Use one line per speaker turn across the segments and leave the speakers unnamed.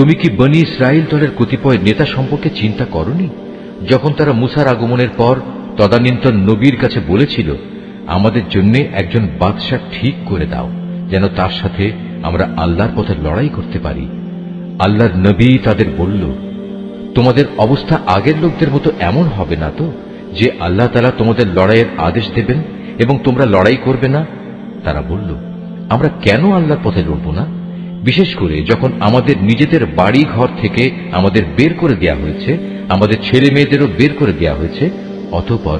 তুমি কি বনি ইসরায়েল দলের কতিপয় নেতা সম্পর্কে চিন্তা করনি? যখন তারা মুসার আগমনের পর তদানীন্তন নবীর কাছে বলেছিল, আমাদের জন্য একজন বাদশাহ ঠিক করে দাও, যেন তার সাথে আমরা আল্লাহর পথে লড়াই করতে পারি। আল্লাহর নবী তাদের বলল, তোমাদের অবস্থা আগের লোকদের মতো এমন হবে না তো, যে আল্লাহ তালা তোমাদের লড়াইয়ের আদেশ দেবেন এবং তোমরা লড়াই করবে না? তারা বলল, আমরা কেন আল্লাহর পথে লড়ব না? বিশেষ করে যখন আমাদের নিজেদের বাড়ি ঘর থেকে আমাদের বের করে দেওয়া হয়েছে, আমাদের ছেলে মেয়েদেরও বের করে দেওয়া হয়েছে, অতঃপর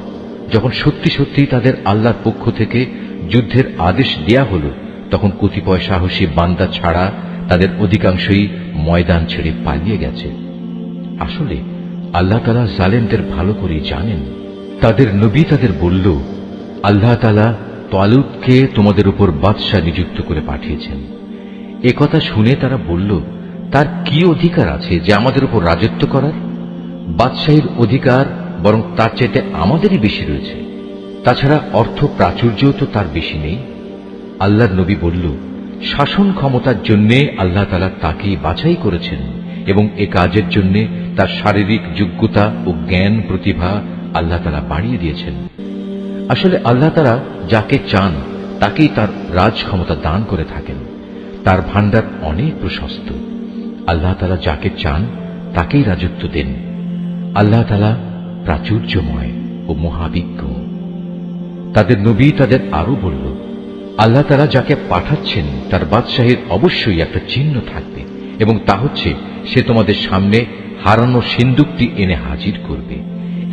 যখন সত্যি সত্যি তাদের আল্লাহর পক্ষ থেকে যুদ্ধের আদেশ দেয়া হলো, তখন কতিপয় সাহসী বান্দা ছাড়া তাদের অধিকাংশই ময়দান ছেড়ে পালিয়ে গেছে। আসলে আল্লাহ তালা জালেমদের ভালো করে জানেন। তাদের নবী তাদের বলল, আল্লাহ তালা তালুদকে তোমাদের উপর বাদশাহ নিযুক্ত করে পাঠিয়েছেন। এ কথা শুনে তারা বলল, তার কি অধিকার আছে যে আমাদের উপর রাজত্ব করার? বাদশাহীর অধিকার বরং তার চাইতে আমাদেরই বেশি রয়েছে। তাছাড়া অর্থ প্রাচুর্যও তো তার বেশি নেই। আল্লাহর নবী বলল, শাসন ক্ষমতার জন্য আল্লাহ তালা তাকেই বাছাই করেছেন এবং এ কাজের জন্য তার শারীরিক যোগ্যতা ও জ্ঞান প্রতিভা আল্লাহ তালা বাড়িয়ে দিয়েছেন। আসলে আল্লাহ তারা যাকে চান, তাকেই তার রাজ ক্ষমতা দান করে থাকেন। তার ভান্ডার অনেক প্রশস্ত। আল্লাহ তালা যাকে চান, তাকেই রাজত্ব দেন। আল্লাহ তালা প্রাচুর্যময় ও মহাবিজ্ঞ। তাদের নবী তাদের আরও বলল, আল্লাহ তারা যাকে পাঠাচ্ছেন, তার বাদশাহীর অবশ্যই একটা চিহ্ন থাকবে এবং তা হচ্ছে, সে তোমাদের সামনে হারানো সিন্দুকটি এনে হাজির করবে।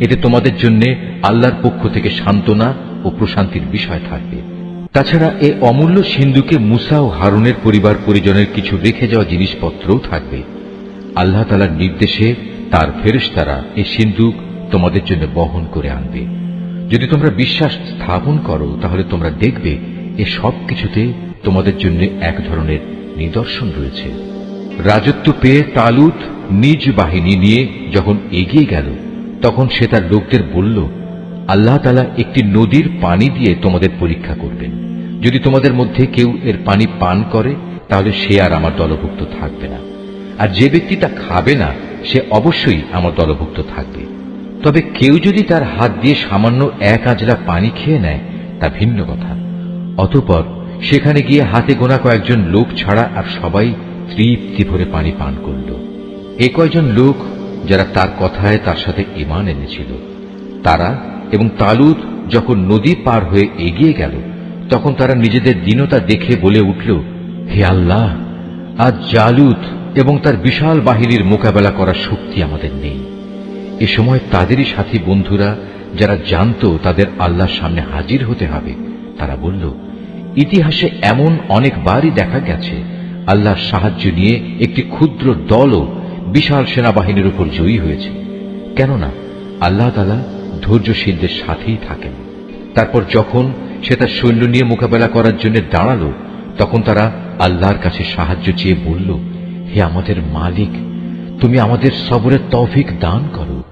এতে তোমাদের জন্য আল্লাহর পক্ষ থেকে সান্ত্বনা ও প্রশান্তির বিষয় থাকবে। তাছাড়া এ অমূল্য সিন্ধুকে মুসা ও হারুনের পরিবার পরিজনের কিছু রেখে যাওয়া জিনিসপত্রও থাকবে। আল্লাহ তালার নির্দেশে তার ফেরেশতারা এই সিন্ধুক তোমাদের জন্য বহন করে আনবে। যদি তোমরা বিশ্বাস স্থাপন করো, তাহলে তোমরা দেখবে এ সব কিছুতে তোমাদের জন্য এক ধরনের নিদর্শন রয়েছে। রাজত্ব পেয়ে তালুত নিজ বাহিনী নিয়ে যখন এগিয়ে গেল, তখন সে তার লোকদের বলল, আল্লাহ তালা একটি নদীর পানি দিয়ে তোমাদের পরীক্ষা করবেন যদি তোমাদের মধ্যে কেউ এর পানি পান করে, তাহলে সে আর আমার দলভুক্ত থাকবে না। আর যে ব্যক্তিটা খাবে না, সে অবশ্যই আমার দলভুক্ত থাকবে। তবে কেউ যদি তার হাত দিয়ে সামান্য এক আজলা পানি খেয়ে নেয়, তা ভিন্ন কথা। অতঃপর সেখানে গিয়ে হাতে গোনা কয়েকজন লোক ছাড়া আর সবাই তৃপ্তি ভরে পানি পান করল। এ কয়জন লোক যারা তার কথায় তার সাথে ইমান এনেছিল? তারা এবং তালুদ যখন নদী পার হয়ে এগিয়ে গেল তখন তারা নিজেদের দীনতা দেখে বলে উঠল, হে আল্লাহ, আজ জালুদ এবং তার বিশাল বাহিনীর মোকাবেলা করার শক্তি আমাদের নেই। এ সময় তাদেরই সাথী বন্ধুরা যারা জানত তাদের আল্লাহর সামনে হাজির হতে হবে, তারা বলল, ইতিহাসে এমন অনেকবারই দেখা গেছে। আল্লাহর সাহায্য নিয়ে একটি ক্ষুদ্র দলও বিশাল সেনাবাহিনীর উপর জয়ী হয়েছে। কেননা, আল্লাহ তালা ধৈর্যশীলদের সাথেই থাকেন। তারপর যখন সে তার সৈন্য নিয়ে মোকাবেলা করার জন্য দাঁড়াল। তখন তারা আল্লাহর কাছে সাহায্য চেয়ে বলল, হে আমাদের মালিক, তুমি আমাদের সবরের তৌফিক দান করো।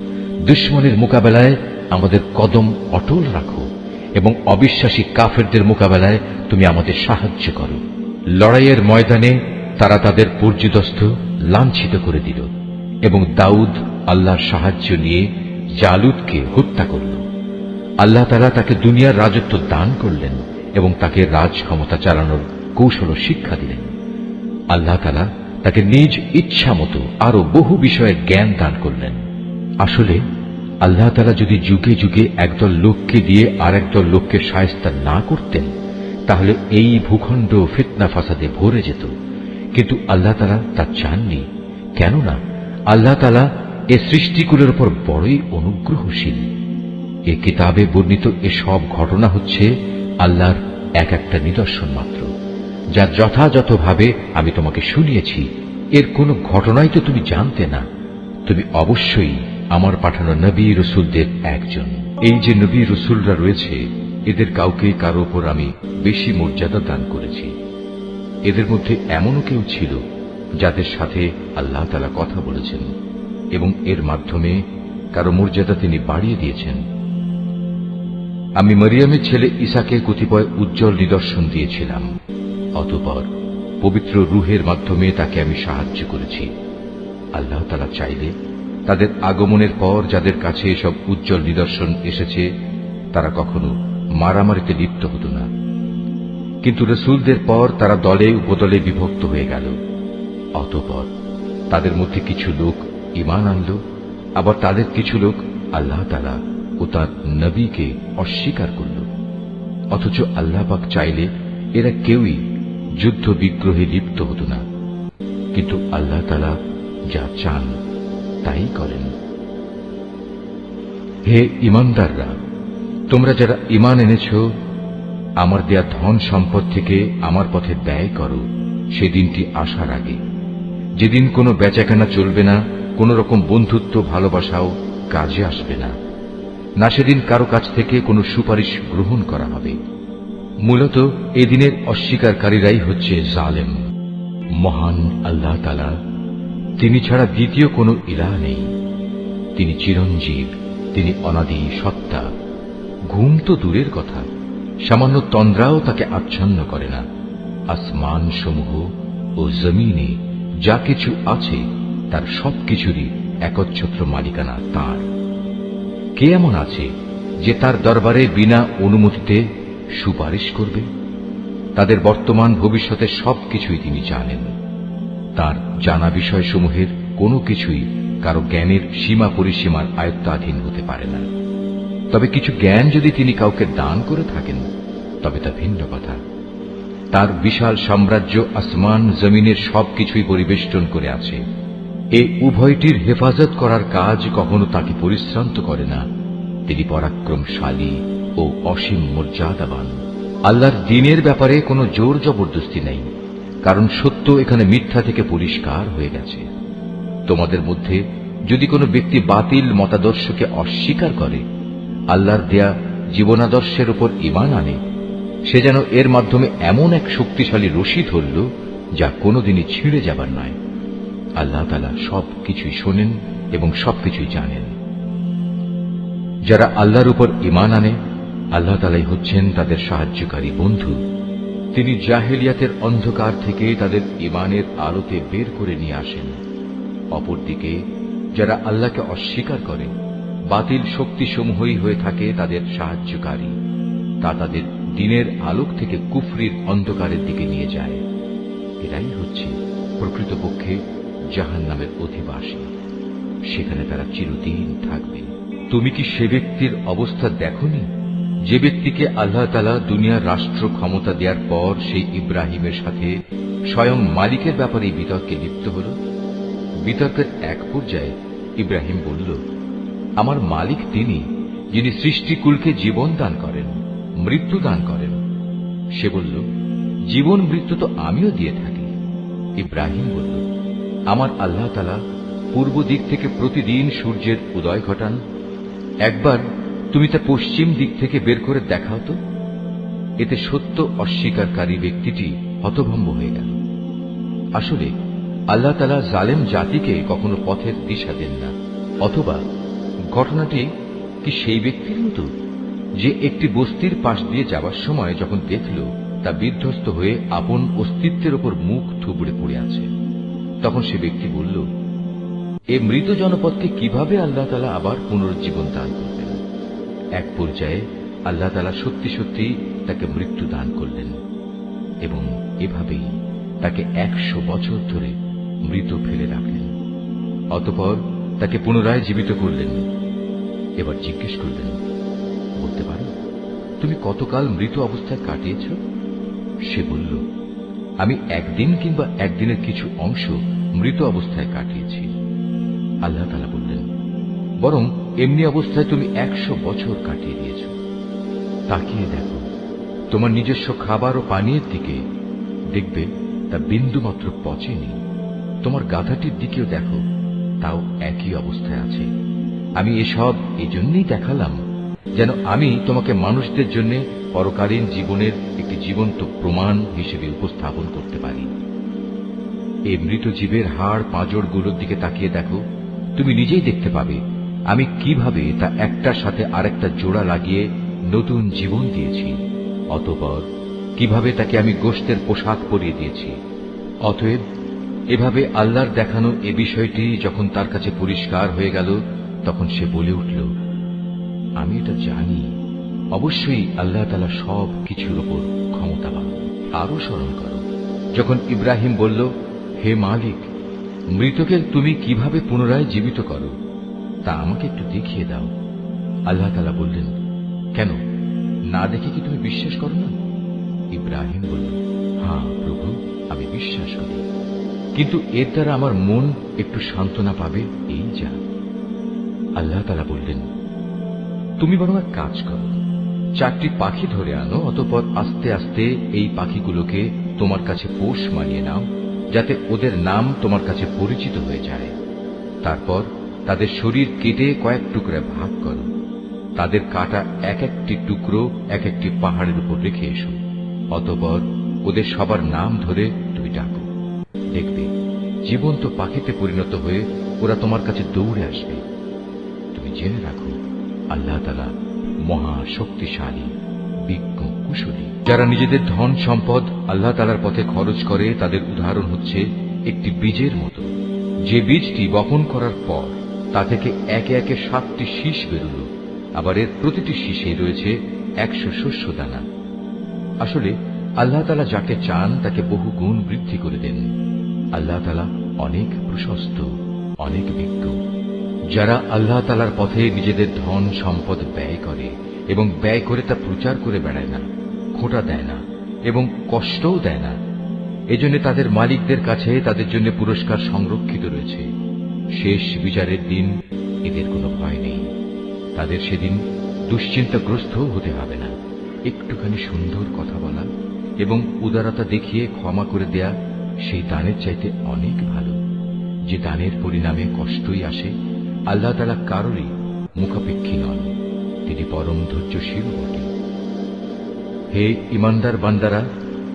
দুশ্মনের মোকাবেলায় আমাদের কদম অটল রাখো এবং অবিশ্বাসী কাফেরদের মোকাবেলায় তুমি আমাদের সাহায্য করো। লড়াইয়ের ময়দানে তারা তাদের পর্যুদস্ত লাঞ্ছিত করে দিল এবং দাউদ আল্লাহর সাহায্য নিয়ে জালুদকে হত্যা করল। আল্লাহ তালা তাকে দুনিয়ার রাজত্ব দান করলেন এবং তাকে রাজ ক্ষমতা চালানোর কৌশল শিক্ষা দিলেন। আল্লাহ তালা তাকে নিজ ইচ্ছা মতো আরও বহু বিষয়ের জ্ঞান দান করলেন। আসলে, আল্লাহ তালা যদি যুগে যুগে একদল লোককে দিয়ে আর একদল লোককে সায়স্তা না করতেন, তাহলে এই ভূখণ্ড ফিতনা ফাসাদে ভরে যেত। কিন্তু আল্লাহ তালা তা চাননি। কেননা, আল্লাহ তালা এ সৃষ্টিগুলোর উপর বড়ই অনুগ্রহশীল। এ কিতাবে বর্ণিত এসব ঘটনা হচ্ছে আল্লাহর এক একটা নিদর্শন মাত্র, যা যথাযথভাবে আমি তোমাকে শুনিয়েছি। এর কোনো ঘটনাই তো তুমি জানতে না। তুমি অবশ্যই আমার পাঠানো নবী রসুলদের একজন। এই যে নবী রসুলরা রয়েছে, এদের কাউকে কারও ওপর আমি বেশি মর্যাদা দান করেছি। এদের মধ্যে এমনও কেউ ছিল যাদের সাথে আল্লাহ তালা কথা বলেছেন এবং এর মাধ্যমে কারও মর্যাদা তিনি বাড়িয়ে দিয়েছেন। আমি মরিয়ামের ছেলে ইসাকে কতিপয় উজ্জ্বল নিদর্শন দিয়েছিলাম। অতপর পবিত্র রুহের মাধ্যমে তাকে আমি সাহায্য করেছি। আল্লাহ তালা চাইলে তাদের আগমনের পর যাদের কাছে এসব উজ্জ্বল নিদর্শন এসেছে, তারা কখনো মারামারিতে লিপ্ত হতো না। কিন্তু রসুলদের পর তারা দলে উপদলে বিভক্ত হয়ে গেল। অতপর তাদের মধ্যে কিছু লোক ইমান আনল, আবার তাদের কিছু লোক আল্লাহ তালা ও তার নবীকে অস্বীকার করল। অথচ আল্লাহ পাক চাইলে এরা কেউই যুদ্ধ বিগ্রহে লিপ্ত হতো না। কিন্তু আল্লাহ তালা যা চান তাই করেন। হে ইমানদাররা, তোমরা যারা ইমান এনেছ, আমার দেয়া ধন সম্পদ থেকে আমার পথে ব্যয় করো সেদিনটি আসার আগে। যেদিন কোনো বেচাকেনা চলবে না, কোন রকম বন্ধুত্ব ভালোবাসাও কাজে আসবে না। না সেদিন কারও কাছ থেকে কোনো সুপারিশ গ্রহণ করা হবে। মূলত এদিনের অস্বীকারীরাই হচ্ছে জালেম। মহান আল্লাহ তালা তিনি ছাড়া দ্বিতীয় কোনো ইলা নেই। তিনি চিরঞ্জীব, তিনি অনাদি সত্তা। ঘুম তো দূরের কথা, সামান্য তন্দ্রাও তাকে আচ্ছন্ন করে না। আসমান সমূহ ও জমিনে যা কিছু আছে, তার সবকিছুরই একচ্ছত্র মালিকানা তার। কে এমন আছে যে তার দরবারে বিনা অনুমতিতে সুপারিশ করবে? তাদের বর্তমান ভবিষ্যতের সবকিছুই তিনি জানেন। তার জানা বিষয়সমূহের কোনো কিছুই কারও জ্ঞানের সীমা পরিসীমার আয়ত্তাধীন হতে পারে না। তবে কিছু জ্ঞান যদি তিনি কাউকে দান করে থাকেন, তবে তা ভিন্ন কথা। তার বিশাল সাম্রাজ্য আসমান জমিনের সবকিছুই পরিবেষ্টন করে আছে। এ উভয়টির হেফাজত করার কাজ কখনো তাকে পরিশ্রান্ত করে না। তিনি পরাক্রমশালী ও অসীম মর্যাদাবান। আল্লাহর দিনের ব্যাপারে কোনো জোর জবরদস্তি নেই, কারণ সত্য এখানে মিথ্যা থেকে পরিষ্কার হয়ে গেছে। তোমাদের মধ্যে যদি কোনো ব্যক্তি বাতিল মতাদর্শকে অস্বীকার করে, আল্লাহর দেয়া জীবনাদর্শের উপর ইমান আনে, সে যেন এর মাধ্যমে এমন এক শক্তিশালী রশি ধরল যা কোনোদিনই ছিঁড়ে যাবার নয়। আল্লাহ তালা সব কিছুই শোনেন এবং সবকিছুই জানেন। যারা আল্লাহর উপর ইমান আনে, আল্লাহ তালাই হচ্ছেন তাদের সাহায্যকারী বন্ধু। তিনি জাহেলিয়াতের অন্ধকার থেকে তাদের ইমানের আলোতে বের করে নিয়ে আসেন। অপরদিকে, যারা আল্লাহকে অস্বীকার করে বাতিল শক্তিসমূহই হয়ে থাকে তাদের সাহায্যকারী। তা তাদের দিনের আলোক থেকে কুফরির অন্ধকারের দিকে নিয়ে যায়। এরাই হচ্ছে প্রকৃতপক্ষে জাহান নামের অধিবাসী। সেখানে তারা চিরদিন থাকবে। তুমি কি সে ব্যক্তির অবস্থা দেখনি? যে ব্যক্তিকে আল্লাহ তালা দুনিয়ার রাষ্ট্র ক্ষমতা দেওয়ার পর সেই ইব্রাহিমের সাথে স্বয়ং মালিকের ব্যাপারে বিতর্কে লিপ্ত হল। বিতর্কের এক পর্যায়ে ইব্রাহিম বলল, আমার মালিক তিনি, যিনি সৃষ্টিকুলকে জীবন দান করেন, মৃত্যু দান করেন। সে বলল, জীবন, মৃত্যু তো আমিও দিয়ে থাকি। ইব্রাহিম বলল আমার আল্লাহ তালা পূর্ব দিক থেকে প্রতিদিন সূর্যের উদয় ঘটান। একবার তুমি তা পশ্চিম দিক থেকে বের করে দেখাও তো। এতে সত্য অস্বীকারী ব্যক্তিটি হতভম্ব হয়ে গেল। আসলে আল্লাহ তালা জালেম জাতিকে কখনো পথের দিশা দেন না, অথবা ঘটনাটি কি সেই ব্যক্তির মতো, যে একটি বস্তির পাশ দিয়ে যাবার সময় যখন দেখল তা বিধ্বস্ত হয়ে আপন অস্তিত্বের ওপর মুখ থুবড়ে পড়ে আছে। তখন সে ব্যক্তি বলল, এ মৃত জনপদকে কীভাবে আল্লাহ তালা আবার পুনরুজ্জীবন দান করবেন এক পর্যায়ে আল্লাহ তালা সত্যি সত্যি তাকে মৃত্যু দান করলেন এবং এভাবেই তাকে একশো বছর ধরে মৃত ফেলে রাখলেন। অতপর তাকে পুনরায় জীবিত করলেন। এবার জিজ্ঞেস করলেন, বলতে পারো, তুমি কতকাল মৃত অবস্থায় কাটিয়েছ? সে বলল আমি একদিন কিংবা একদিনের কিছু অংশ মৃত অবস্থায় কাটিয়েছি। আল্লাহ তালা বললেন, বরং এমনি অবস্থায় তুমি একশো বছর কাটিয়ে দিয়েছ। তাকিয়ে দেখো, তোমার নিজস্ব খাবার ও পানীয়ের দিকে দেখবে তা বিন্দুমাত্র পচেনি। তোমার গাধাটির দিকেও দেখো, তাও একই অবস্থায় আছে। আমি এসব এই জন্যই দেখালাম যেন আমি তোমাকে মানুষদের জন্য পরকালীন জীবনের একটি জীবন্ত প্রমাণ হিসেবে উপস্থাপন করতে পারি। এই মৃত জীবের হাড় পাঁজরগুলোর দিকে তাকিয়ে দেখো। তুমি নিজেই দেখতে পাবে আমি কীভাবে তা একটার সাথে আরেকটা জোড়া লাগিয়ে নতুন জীবন দিয়েছি। অতপর কীভাবে তাকে আমি গোষ্ঠের পোশাক পরিয়ে দিয়েছি। অতএব এভাবে আল্লাহর দেখানো এ বিষয়টি যখন তার কাছে পরিষ্কার হয়ে গেল, তখন সে বলে উঠল আমি এটা জানি, অবশ্যই আল্লাহ তালা সব কিছুর ওপর ক্ষমতাবান। আরও স্মরণ করো, যখন ইব্রাহিম বলল, হে মালিক, মৃতকে তুমি কীভাবে পুনরায় জীবিত করো, তা আমাকে একটু দেখিয়ে দাও। আল্লাহ তালা বললেন, কেন, না দেখে কি তুমি বিশ্বাস করো না? ইব্রাহিম বলল হ্যাঁ প্রভু, আমি বিশ্বাস করি। কিন্তু এর দ্বারা আমার মন একটু সান্ত্বনা পাবে, এই যা। আল্লাহ তালা বললেন তুমি বরং এক কাজ করো। চারটি পাখি ধরে আনো, অতপর আস্তে আস্তে এই পাখিগুলোকে তোমার কাছে পোষ মানিয়ে নাও, যাতে ওদের নাম তোমার কাছে পরিচিত হয়ে যায়। তারপর তাদের শরীর কেটে কয়েক টুকরা ভাগ করো। তাদের কাটা এক একটি টুকরো এক একটি পাহাড়ের উপর রেখে এসো। অতপর ওদের সবার নাম ধরে তুমি ডাকো। দেখবে, জীবন্ত পাখিতে পরিণত হয়ে ওরা তোমার কাছে দৌড়ে আসবে। তুমি জেনে রাখো আল্লাহ তালা মহা শক্তিশালী বিজ্ঞ, কুশলী। যারা নিজেদের ধন, সম্পদ আল্লাহ তালার পথে খরচ করে, তাদের উদাহরণ হচ্ছে একটি বীজের মতো। যে বীজটি বপন করার পর তা থেকে একে একে সাতটি শীষ বেরুল। আবার এর প্রতিটি শীষে রয়েছে একশো শস্য দানা। আসলে আল্লাহ তালা যাকে চান, তাকে বহু গুণ বৃদ্ধি করে দেন। আল্লাহ তালা অনেক প্রশস্ত, অনেক বিজ্ঞ। যারা আল্লাহ তালার পথে নিজেদের ধন, সম্পদ ব্যয় করে এবং ব্যয় করে তা প্রচার করে বেড়ায় না, খোঁটা দেয় না এবং কষ্টও দেয় না। এজন্য তাদের মালিকদের কাছে তাদের জন্য পুরস্কার সংরক্ষিত রয়েছে। শেষ বিচারের দিন এদের কোনো ভয় নেই। তাদের সেদিন দুশ্চিন্তাগ্রস্তও হতে হবে না। একটুখানি সুন্দর কথা বলা এবং উদারতা দেখিয়ে ক্ষমা করে দেয়া সেই দানের চাইতে অনেক ভালো। যে দানের পরিণামে কষ্টই আসে আল্লাহ তালা কারোরই মুখাপেক্ষী নন। তিনি পরম ধৈর্যশীল বটে। হে ইমানদার বান্দারা,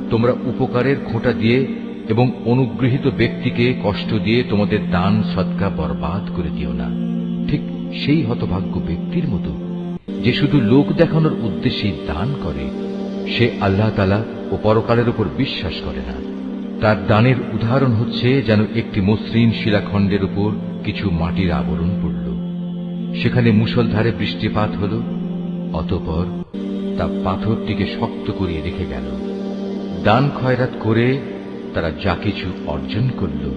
তোমরা উপকারের খোঁটা দিয়ে এবং অনুগৃহীত ব্যক্তিকে কষ্ট দিয়ে তোমাদের দান সৎকা বরবাদ করে দিও না। ঠিক সেই হতভাগ্য ব্যক্তির মতো যে শুধু লোক দেখানোর উদ্দেশ্যেই দান করে, সে আল্লাহ তালা ও পরকালের উপর বিশ্বাস করে না। তার দানের উদাহরণ হচ্ছে যেন একটি মসৃণ শিলাখণ্ডের উপর কিছু মাটির আবরণ পড়ল। সেখানে মুসলধারে বৃষ্টিপাত হল, অতপর তা পাথরটিকে শক্ত করিয়ে রেখে গেল। দান খয়রাত করে তারা যা কিছু অর্জন করল,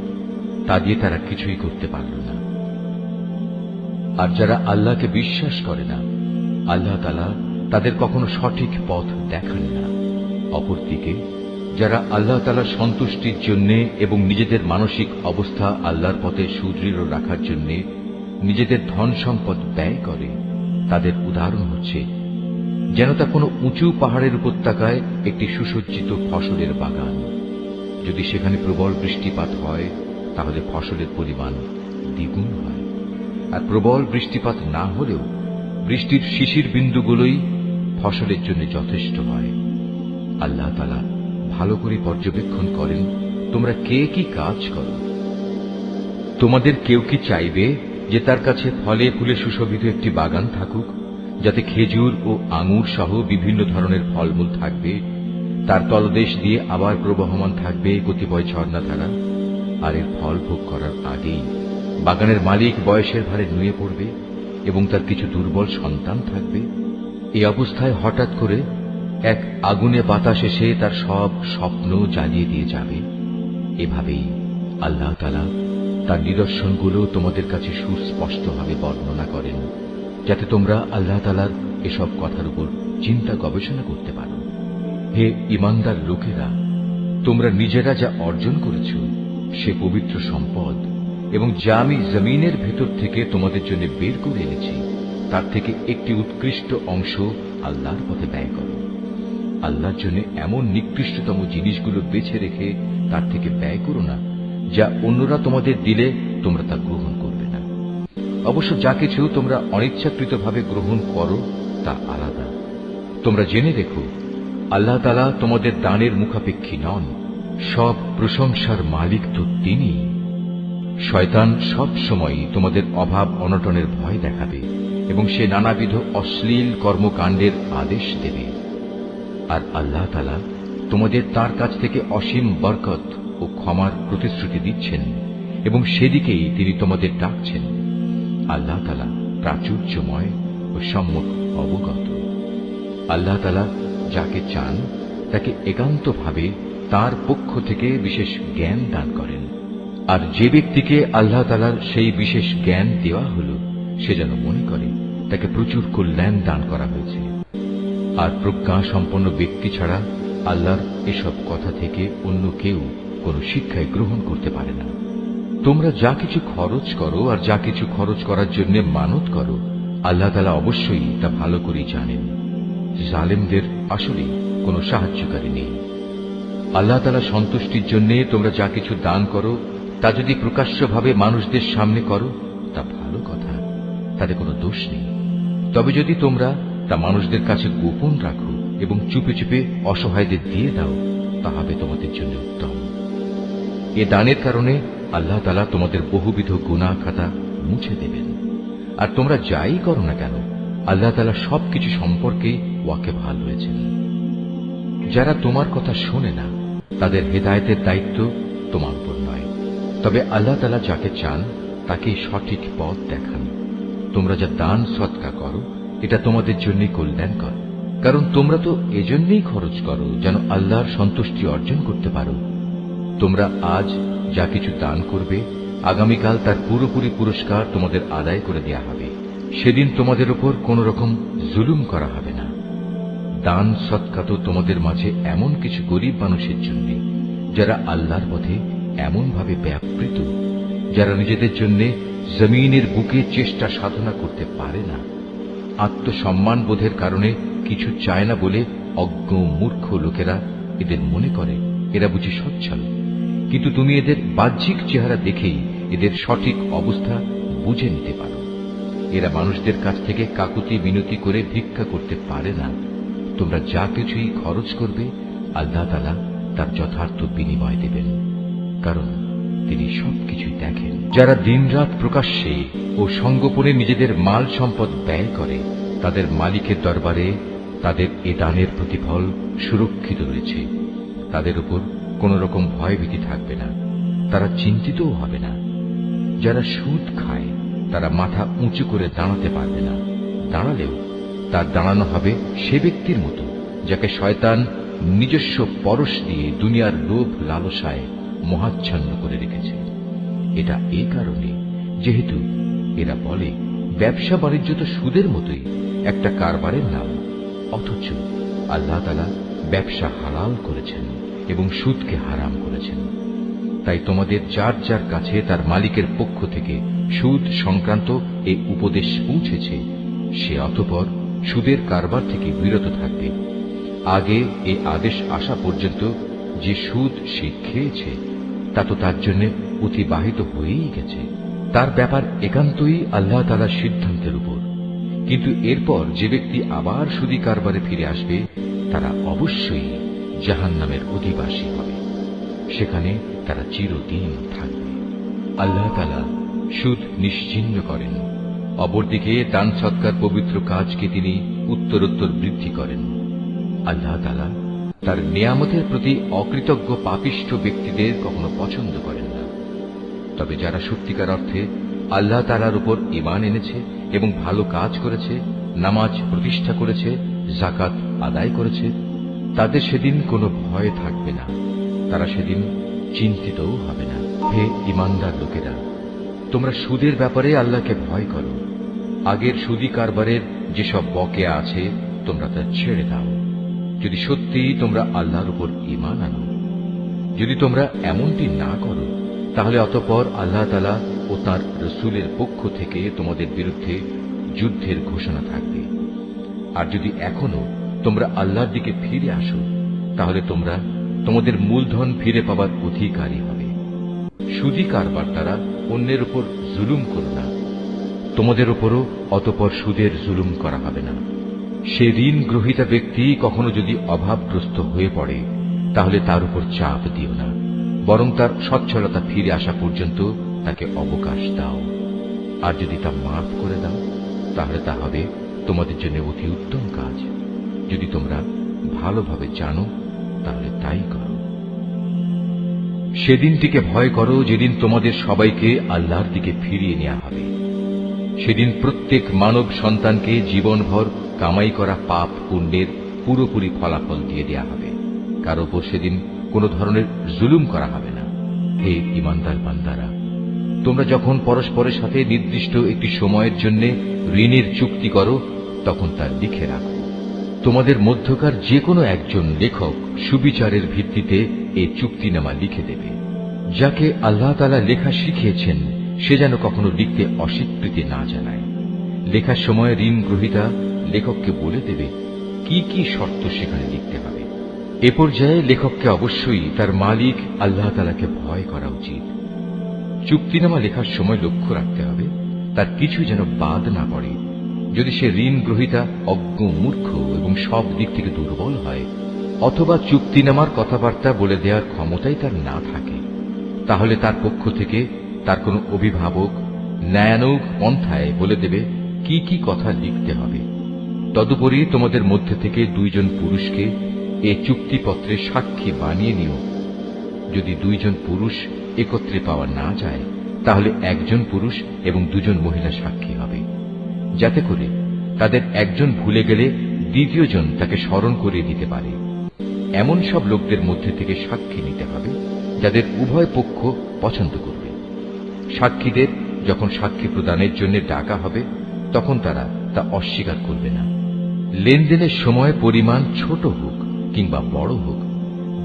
তা দিয়ে তারা কিছুই করতে পারল না। আর যারা আল্লাহকে বিশ্বাস করে না, আল্লাহ তালা তাদের কখনো সঠিক পথ দেখান না। অপরদিকে যারা আল্লাহ তালার সন্তুষ্টির জন্য এবং নিজেদের মানসিক অবস্থা আল্লাহর পথে সুদৃঢ় রাখার জন্য নিজেদের ধন সম্পদ ব্যয় করে, তাদের উদাহরণ হচ্ছে, যেন তা কোনো উঁচু পাহাড়ের উপত্যকায় একটি সুসজ্জিত ফসলের বাগান। যদি সেখানে প্রবল বৃষ্টিপাত হয়, তাহলে ফসলের পরিমাণ দ্বিগুণ হয়। আর প্রবল বৃষ্টিপাত না হলেও বৃষ্টির শিশির বিন্দুগুলোই ফসলের জন্য যথেষ্ট হয়। আল্লাহ তালা ভালো করে পর্যবেক্ষণ করেন, তোমরা কে কি কাজ করো? তোমাদের কেউ কি চাইবে যে তার কাছে ফলে ফুলে সুশোভিত একটি বাগান থাকুক, যাতে খেজুর ও আঙুর সহ বিভিন্ন ধরনের ফলমূল থাকবে, তার তলদেশ দিয়ে আবার প্রবহমান থাকবে কতিপয় ঝর্ণাধারা আর এর ফল ভোগ করার আগেই বাগানের মালিক বয়সের ভারে নুয়ে পড়বে এবং তার কিছু দুর্বল সন্তান থাকবে। এই অবস্থায় হঠাৎ করে এক আগুনে বাতাস এসে তার সব স্বপ্ন জ্বালিয়ে দিয়ে যাবে। এভাবেই আল্লাহ তালা তার নিদর্শনগুলো তোমাদের কাছে সুস্পষ্টভাবে বর্ণনা করেন, যাতে তোমরা আল্লাহ তালার এসব কথার উপর চিন্তা গবেষণা করতে পারো। হে ইমানদার লোকেরা, তোমরা নিজেরা যা অর্জন করেছ, সে পবিত্র সম্পদ এবং যা আমি জমিনের ভেতর থেকে তোমাদের জন্য বের করে এনেছি, তার থেকে একটি উৎকৃষ্ট অংশ আল্লাহর পথে ব্যয় করো। আল্লাহর জন্য এমন নিকৃষ্টতম জিনিসগুলো বেছে রেখে তার থেকে ব্যয় করো না, যা অন্যরা তোমাদের দিলে তোমরা তা গ্রহণ করবে না। অবশ্য যা কিছু তোমরা অনিচ্ছাকৃতভাবে গ্রহণ করো, তা আলাদা। তোমরা জেনে দেখো আল্লাহ তালা তোমাদের দানের মুখাপেক্ষী নন, সব প্রশংসার মালিক তো তিনি। শয়তান সব সময় তোমাদের অভাব অনটনের ভয় দেখাবে এবং সে নানাবিধ অশ্লীল কর্মকাণ্ডের আদেশ দেবে। আর আল্লাহ তালা তোমাদের তার কাছ থেকে অসীম বরকত ও ক্ষমার প্রতিশ্রুতি দিচ্ছেন এবং সেদিকেই তিনি তোমাদের ডাকছেন। আল্লাহ তালা প্রাচুর্যময় ও সম্মুখ অবগত। আল্লাহ তালা যাকে চান, তাকে একান্তভাবে তার পক্ষ থেকে বিশেষ জ্ঞান দান করেন। আর যে ব্যক্তিকে আল্লাহ তালার সেই বিশেষ জ্ঞান দেওয়া হল, সে যেন মনে করে, তাকে প্রচুর কল্যাণ দান করা হয়েছে। আর প্রজ্ঞা সম্পন্ন ব্যক্তি ছাড়া আল্লাহর এসব কথা থেকে অন্য কেউ কোনো শিক্ষায় গ্রহণ করতে পারে না। তোমরা যা কিছু খরচ করো আর যা কিছু খরচ করার জন্য মানত করো, আল্লাহ তালা অবশ্যই তা ভালো করেই জানেন। জালেমদের আসলে কোনো সাহায্যকারী নেই। আল্লাহ তালা সন্তুষ্টির জন্য তোমরা যা কিছু দান করো, তা যদি প্রকাশ্যভাবে মানুষদের সামনে করো, তা ভালো কথা, তাতে কোনো দোষ নেই। তবে যদি তোমরা তা মানুষদের কাছে গোপন রাখো এবং চুপে চুপে অসহায়দের দিয়ে দাও, তা হবে তোমাদের জন্য উত্তম। এ দানের কারণে আল্লাহ তালা তোমাদের বহুবিধ গুণা খাতা মুছে দেবেন। আর তোমরা যাই করো না কেন, আল্লাহ তালা সবকিছু সম্পর্কে ওয়াকে ভালো হয়েছেন যারা তোমার কথা শোনে না, তাদের হেদায়তের দায়িত্ব তোমার উপর নয়। তবে আল্লাহ তালা যাকে চান তাকে সঠিক পথ দেখান। তোমরা যা দান সৎকা করো এটা তোমাদের জন্যই কল্যাণকর। কারণ তোমরা তো এজন্যই খরচ করো, যেন আল্লাহর সন্তুষ্টি অর্জন করতে পারো। তোমরা আজ যা কিছু দান করবে, আগামীকাল তার পুরোপুরি পুরস্কার তোমাদের আদায় করে দেয়া হবে। সেদিন তোমাদের উপর কোন রকম জুলুম করা হবে না। দান সৎকা তো তোমাদের মাঝে এমন কিছু গরিব মানুষের জন্য, যারা আল্লাহর পথে এমনভাবে ব্যাপৃত, যারা নিজেদের জন্য জমিনের বুকে চেষ্টা সাধনা করতে পারে না। আত্মসম্মান বোধের কারণে কিছু চায় না বলে অজ্ঞ মূর্খ লোকেরা এদের মনে করে, এরা বুঝি সচ্ছল। কিন্তু তুমি এদের বাহ্যিক চেহারা দেখেই এদের সঠিক অবস্থা বুঝে নিতে পারো। এরা মানুষদের কাছ থেকে কাকুতি মিনতি করে ভিক্ষা করতে পারে না। তোমরা যা কিছুই খরচ করবে, আল্লাহ তালা তার যথার্থ বিনিময় দেবেন। কারণ তিনি সবকিছুই দেখেন। যারা দিনরাত প্রকাশ্যে ও সঙ্গোপনে নিজেদের মাল সম্পদ ব্যয় করে, তাদের মালিকের দরবারে তাদের এ দানের প্রতিফল সুরক্ষিত রয়েছে। তাদের উপর কোন রকম ভয়ভীতি থাকবে না। তারা চিন্তিতও হবে না। যারা সুদ খায়, তারা মাথা উঁচু করে দাঁড়াতে পারবে না। দাঁড়ালেও তার দাঁড়ানো হবে সে ব্যক্তির মতো, যাকে শয়তান নিজস্ব পরশ দিয়ে দুনিয়ার লোভ লালসায় মহাচ্ছন্ন করে রেখেছে। এটা এই কারণে যেহেতু এরা বলে, ব্যবসা বাণিজ্য তো সুদের মতোই, একটা কারবারের নাম। অথচ আল্লাহ তালা ব্যবসা হালাল করেছেন এবং সুদকে হারাম করেছেন। তাই তোমাদের যার যার কাছে তার মালিকের পক্ষ থেকে সুদ সংক্রান্ত এই উপদেশ পৌঁছেছে, সে অতপর সুদের কারবার থেকে বিরত থাকবে। আগে এ আদেশ আসা পর্যন্ত যে সুদ সে খেয়েছে তা তো তার জন্য অতিবাহিত হয়েই গেছে। তার ব্যাপার একান্তই আল্লাহ তালার সিদ্ধান্তের উপর। কিন্তু এরপর যে ব্যক্তি আবার সুদী কারবারে ফিরে আসবে, তারা অবশ্যই জাহান নামের অধিবাসী হবে। সেখানে তারা চিরদিন থাকবে। আল্লাহ তালা সুদ নিশ্চিন্ন করেন। অপরদিকে দান সৎকার পবিত্র কাজকে তিনি উত্তরোত্তর বৃদ্ধি করেন। আল্লাহ তালা তার নিয়ামতের প্রতি অকৃতজ্ঞ পাপিষ্ঠ ব্যক্তিদের কখনো পছন্দ করেন না। তবে যারা সত্যিকার অর্থে আল্লাহ তালার উপর ইমান এনেছে এবং ভালো কাজ করেছে, নামাজ প্রতিষ্ঠা করেছে জাকাত আদায় করেছে, তাদের সেদিন কোনো ভয় থাকবে না। তারা সেদিন চিন্তিতও হবে না। হে ইমানদার লোকেরা, তোমরা সুদের ব্যাপারে আল্লাহকে ভয় করো। আগের সুদী কারবারের যেসব বকেয়া আছে, তোমরা তা ছেড়ে দাও। যদি সত্যিই তোমরা আল্লাহর উপর ইমান আনো, যদি তোমরা এমনটি না করো, তাহলে অতপর আল্লাহ তালা ও তার রসুলের পক্ষ থেকে তোমাদের বিরুদ্ধে যুদ্ধের ঘোষণা থাকবে। আর যদি এখনও তোমরা আল্লাহর দিকে ফিরে আসো, তাহলে তোমরা তোমাদের মূলধন ফিরে পাবার অধিকারী হবে। সুদী কারবার দ্বারা অন্যের উপর জুলুম করো না। তোমাদের উপরও অতপর সুদের জুলুম করা হবে না। সে ঋণ গ্রহিতা ব্যক্তি কখনো যদি অভাবগ্রস্ত হয়ে পড়ে, তাহলে তার উপর চাপ দিও না, বরং তার সচ্ছলতা ফিরে আসা পর্যন্ত তাকে অবকাশ দাও। আর যদি তা মাফ করে দাও, তাহলে তা হবে তোমাদের জন্য অতি উত্তম কাজ। যদি তোমরা ভালোভাবে জানো, তাহলে তাই করো। সেদিনটিকে ভয় করো যেদিন তোমাদের সবাইকে আল্লাহর দিকে ফিরিয়ে নেওয়া হবে। সেদিন প্রত্যেক মানব সন্তানকে জীবনভর কামাই করা পাপ পুণ্যের পুরোপুরি ফলাফল দিয়ে দেয়া হবে। কার ওপর সেদিন কোনো ধরনের জুলুম করা হবে না। হে ইমানদার বান্দারা, তোমরা যখন পরস্পরের সাথে নির্দিষ্ট একটি সময়ের জন্য ঋণের চুক্তি করো, তখন তা লিখে রাখো। তোমাদের মধ্যকার যে কোনো একজন লেখক সুবিচারের ভিত্তিতে এই চুক্তিনামা লিখে দেবে। যাকে আল্লাহ তালা লেখা শিখিয়েছেন, সে যেন কখনো লিখতে অস্বীকৃতি না জানায়। লেখার সময় ঋণ গ্রহিতা লেখককে বলে দেবে কি কি শর্ত সেখানে লিখতে হবে। এ পর্যায়ে লেখককে অবশ্যই তার মালিক আল্লাহ তালাকে ভয় করা উচিত। চুক্তিনামা লেখার সময় লক্ষ্য রাখতে হবে, তার কিছু যেন বাদ না পড়ে। যদি সে ঋণ গ্রহিতা, অজ্ঞ, মূর্খ এবং সব দিক থেকে দুর্বল হয়, অথবা চুক্তিনামার কথাবার্তা বলে দেওয়ার ক্ষমতাই তার না থাকে, তাহলে তার পক্ষ থেকে তার কোনো অভিভাবক ন্যায়ানৌক পন্থায় বলে দেবে কি কি কথা লিখতে হবে। তদুপরি তোমাদের মধ্যে থেকে দুইজন পুরুষকে এ চুক্তিপত্রে সাক্ষী বানিয়ে নিও। যদি দুইজন পুরুষ একত্রে পাওয়া না যায়, তাহলে একজন পুরুষ এবং দুজন মহিলা সাক্ষী হবে। যাতে করে তাদের একজন ভুলে গেলে দ্বিতীয়জন তাকে স্মরণ করিয়ে দিতে পারে। এমন সব লোকদের মধ্যে থেকে সাক্ষী নিতে হবে, যাদের উভয় পক্ষ পছন্দ করবে। সাক্ষীদের যখন সাক্ষী প্রদানের জন্য ডাকা হবে, তখন তারা তা অস্বীকার করবে না। লেনদেনের সময় পরিমাণ ছোট হোক কিংবা বড় হোক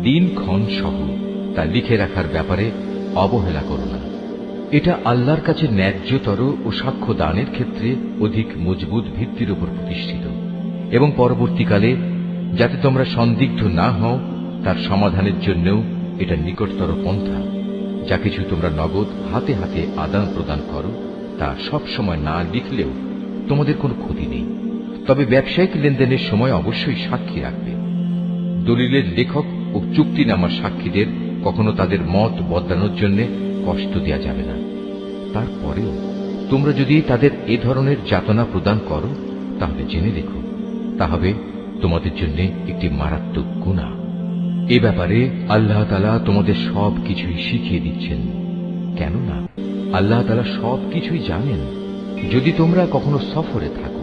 দিনক্ষণ সহ তা লিখে রাখার ব্যাপারে অবহেলা করো না। এটা আল্লাহর কাছে ন্যায্যতর ও সাক্ষ্য দানের ক্ষেত্রে অধিক মজবুত ভিত্তির উপর প্রতিষ্ঠিত। এবং পরবর্তীকালে, যাতে তোমরা সন্দিগ্ধ না হও, তার সমাধানের জন্যও এটা নিকটতর পন্থা। যা কিছু তোমরা নগদ হাতে হাতে আদান প্রদান করো, তা সব সময় না লিখলেও তোমাদের কোনো ক্ষতি নেই। তবে ব্যবসায়িক লেনদেনের সময় অবশ্যই সাক্ষী রাখবে। দলিলের লেখক ও চুক্তিনামার সাক্ষীদের কখনো তাদের মত বদলানোর জন্য কষ্ট দেওয়া যাবে না। তারপরেও তোমরা যদি তাদের এ ধরনের যাতনা প্রদান করো, তাহলে জেনে রেখো, তা হবে তোমাদের জন্য একটি মারাত্মক গুণা। এ ব্যাপারে আল্লাহ তালা তোমাদের সব কিছুই শিখিয়ে দিচ্ছেন। কেননা আল্লাহ তালা সব কিছুই জানেন। যদি তোমরা কখনো সফরে থাকো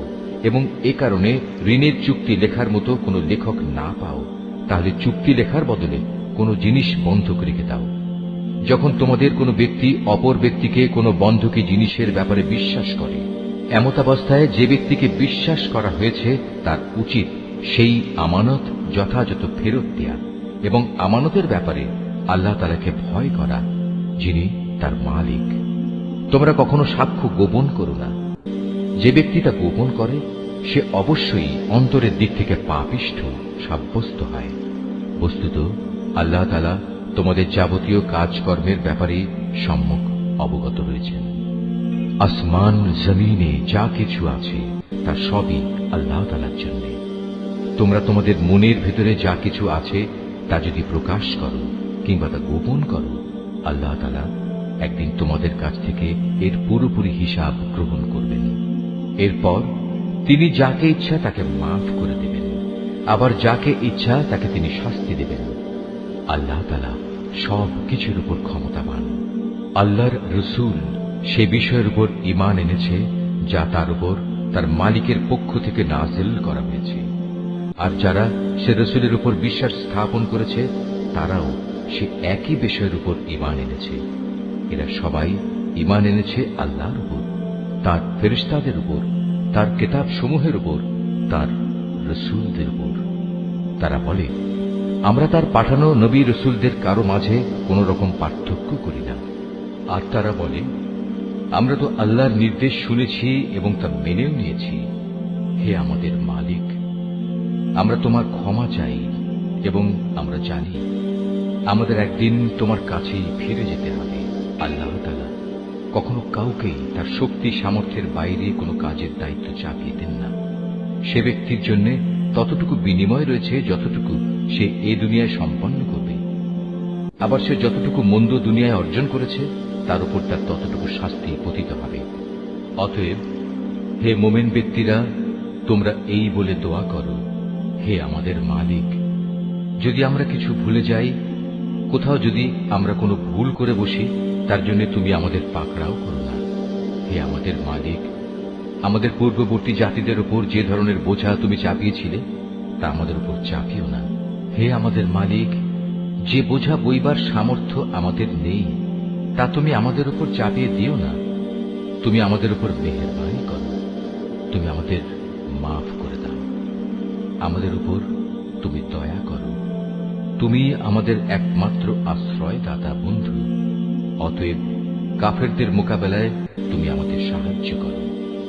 এবং এ কারণে ঋণের চুক্তি লেখার মতো কোনো লেখক না পাও, তাহলে চুক্তি লেখার বদলে কোনো জিনিস বন্ধক রেখে দাও। যখন তোমাদের কোনো ব্যক্তি অপর ব্যক্তিকে কোনো বন্ধকি জিনিসের ব্যাপারে বিশ্বাস করে এমতাবস্থায় যে ব্যক্তিকে বিশ্বাস করা হয়েছে তার উচিত সেই আমানত যথাযথ ফেরত দেয়া এবং আমানতের ব্যাপারে আল্লাহ তালাকে ভয় করা, যিনি তার মালিক। তোমরা কখনো সাক্ষ্য গোপন করো না। যে ব্যক্তি তা গোপন করে সে অবশ্যই অন্তরের দিক থেকে পাপিষ্ঠ, সাব্যস্ত হয়। বস্তুত, আল্লাহ তালা তোমাদের যাবতীয় কাজকর্মের ব্যাপারে সম্মুখ অবগত রয়েছেন। আসমান জমিনে যা কিছু আছে, তা সবই আল্লাহ তালার জন্য। তোমরা তোমাদের মনের ভেতরে যা কিছু আছে, তা যদি প্রকাশ করো কিংবা তা গোপন করো, আল্লাহ তালা একদিন তোমাদের কাছ থেকে এর পুরোপুরি হিসাব গ্রহণ করবেন। এরপর তিনি যাকে ইচ্ছা তাকে মাফ করে দেবেন। আবার যাকে ইচ্ছা তাকে তিনি শাস্তি দেবেন। আল্লাহ তালা সব কিছুর উপর ক্ষমতাবান। আল্লাহর রসুল সে বিষয়ের উপর ইমান এনেছে, যা তার উপর তার মালিকের পক্ষ থেকে নাজেল করা হয়েছে। আর যারা সে রসুলের উপর বিশ্বাস স্থাপন করেছে, তারাও সে একই বিষয়ের উপর ইমান এনেছে। এরা সবাই ইমান এনেছে আল্লাহর উপর, তার ফেরিস্তাদের উপর তার কেতাব সমূহের উপর, তার রসুলদের উপর। তারা বলে, আমরা তার পাঠানো নবী রসুলদের কারও মাঝে কোন রকম পার্থক্য করি না। আর তারা বলে, আমরা তো আল্লাহর নির্দেশ শুনেছি এবং তা মেনেও নিয়েছি। হে আমাদের মালিক, আমরা তোমার ক্ষমা চাই এবং আমরা জানি, আমাদের একদিন তোমার কাছেই ফিরে যেতে হবে। আল্লাহ কখনো কাউকেই তার শক্তি, সামর্থ্যের বাইরে কোনো কাজের দায়িত্ব চাপিয়ে দেন না। সে ব্যক্তির জন্য ততটুকু বিনিময় রয়েছে যতটুকু সে এ দুনিয়ায় সম্পন্ন করবে। আবার সে যতটুকু মন্দ দুনিয়ায় অর্জন করেছে, তার উপর তার ততটুকু শাস্তি পতিত হবে। অতএব, হে মোমেন ব্যক্তিরা, তোমরা এই বলে দোয়া করো, হে আমাদের মালিক, যদি আমরা কিছু ভুলে যাই, কোথাও যদি আমরা কোনো ভুল করে বসি তার জন্য তুমি আমাদের পাকড়াও করো না। হে আমাদের মালিক, আমাদের পূর্ববর্তী জাতিদের উপর যে ধরনের বোঝা তুমি চাপিয়েছিলে, তা আমাদের উপর চাপিও না। হে আমাদের মালিক, যে বোঝা বইবার সামর্থ্য আমাদের নেই, তা তুমি আমাদের উপর চাপিয়ে দিও না। তুমি আমাদের উপর মেহেরবানি করো। তুমি আমাদের মাফ করে দাও। আমাদের উপর তুমি দয়া করো। তুমি আমাদের একমাত্র আশ্রয় দাতা বন্ধু। অতএব কাফেরদের মোকাবেলায় তুমি আমাদের সাহায্য করো।